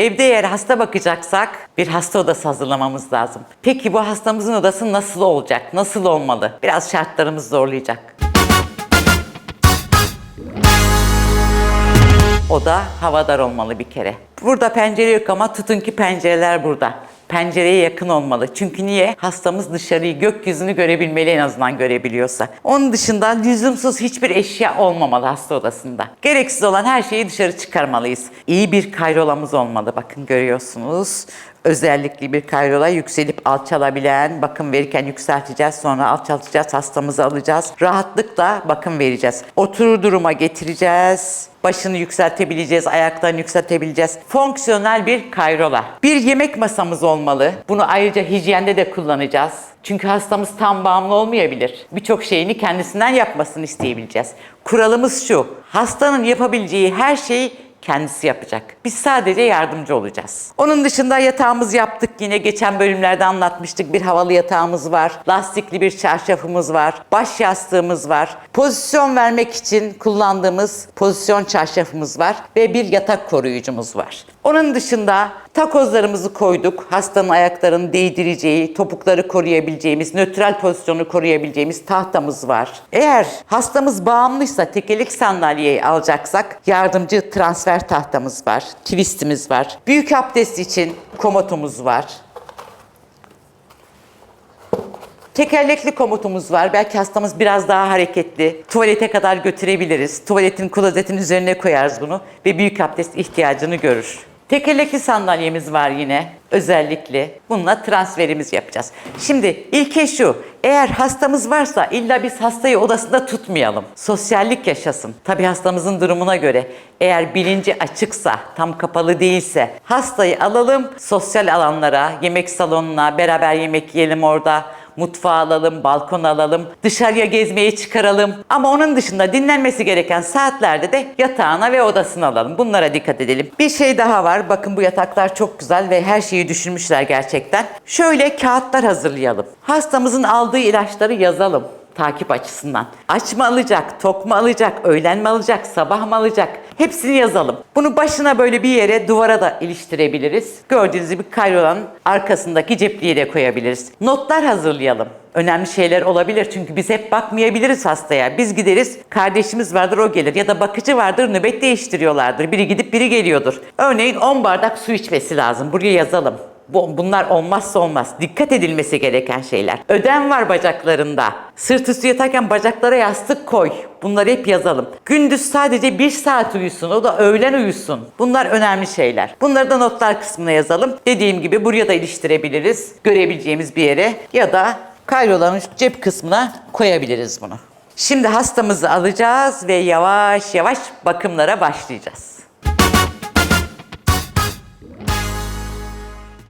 Evde eğer hasta bakacaksak bir hasta odası hazırlamamız lazım. Peki bu hastamızın odası nasıl olacak? Nasıl olmalı? Biraz şartlarımız zorlayacak. Oda havadar olmalı bir kere. Burada pencere yok ama tutun ki pencereler burada. Pencereye yakın olmalı. Çünkü niye? Hastamız dışarıyı, gökyüzünü görebilmeli en azından görebiliyorsa. Onun dışında lüzumsuz hiçbir eşya olmamalı hasta odasında. Gereksiz olan her şeyi dışarı çıkarmalıyız. İyi bir kayrolamız olmalı. Bakın görüyorsunuz. Özellikle bir kayrola yükselip alçalabilen, bakım verirken yükselteceğiz, sonra alçaltacağız, hastamızı alacağız. Rahatlıkla bakım vereceğiz. Oturur duruma getireceğiz. Başını yükseltebileceğiz, ayaklarını yükseltebileceğiz. Fonksiyonel bir kayrola. Bir yemek masamız olmalı. Bunu ayrıca hijyende de kullanacağız. Çünkü hastamız tam bağımlı olmayabilir. Birçok şeyini kendisinden yapmasını isteyebileceğiz. Kuralımız şu, hastanın yapabileceği her şeyi kendisi yapacak. Biz sadece yardımcı olacağız. Onun dışında yatağımız yaptık yine. Geçen bölümlerde anlatmıştık. Bir havalı yatağımız var. Lastikli bir çarşafımız var. Baş yastığımız var. Pozisyon vermek için kullandığımız pozisyon çarşafımız var. Ve bir yatak koruyucumuz var. Onun dışında takozlarımızı koyduk. Hastanın ayaklarını değdireceği, topukları koruyabileceğimiz, nötral pozisyonu koruyabileceğimiz tahtamız var. Eğer hastamız bağımlıysa tekerlek sandalyeyi alacaksak yardımcı transfer tahtamız var, twistimiz var. Büyük abdest için komotumuz var. Tekerlekli komutumuz var. Belki hastamız biraz daha hareketli. Tuvalete kadar götürebiliriz. Tuvaletin klozetin üzerine koyarız bunu ve büyük abdest ihtiyacını görür. Tekerlekli sandalyemiz var yine özellikle. Bununla transferimiz yapacağız. Şimdi ilke şu. Eğer hastamız varsa illa biz hastayı odasında tutmayalım. Sosyallik yaşasın. Tabii hastamızın durumuna göre. Eğer bilinci açıksa, tam kapalı değilse hastayı alalım sosyal alanlara, yemek salonuna, beraber yemek yiyelim orada mutfağa alalım, balkon alalım, dışarıya gezmeye çıkaralım. Ama onun dışında dinlenmesi gereken saatlerde de yatağına ve odasına alalım. Bunlara dikkat edelim. Bir şey daha var. Bakın bu yataklar çok güzel ve her şeyi düşünmüşler gerçekten. Şöyle kağıtlar hazırlayalım. Hastamızın aldığı ilaçları yazalım takip açısından. Aç mı alacak, tok mu alacak, öğlen mi alacak, sabah mı alacak? Hepsini yazalım. Bunu başına böyle bir yere duvara da iliştirebiliriz. Gördüğünüz gibi kayrolanın arkasındaki cepliğe de koyabiliriz. Notlar hazırlayalım. Önemli şeyler olabilir çünkü biz hep bakmayabiliriz hastaya. Biz gideriz, kardeşimiz vardır o gelir ya da bakıcı vardır nöbet değiştiriyorlardır. Biri gidip biri geliyordur. Örneğin 10 bardak su içmesi lazım. Buraya yazalım. Bu- Bunlar olmazsa olmaz. Dikkat edilmesi gereken şeyler. Ödem var bacaklarında. Sırt üstü yatarken bacaklara yastık koy. Bunları hep yazalım. Gündüz sadece bir saat uyusun. O da öğlen uyusun. Bunlar önemli şeyler. Bunları da notlar kısmına yazalım. Dediğim gibi buraya da iliştirebiliriz. Görebileceğimiz bir yere ya da kayrolanın cep kısmına koyabiliriz bunu. Şimdi hastamızı alacağız ve yavaş yavaş bakımlara başlayacağız.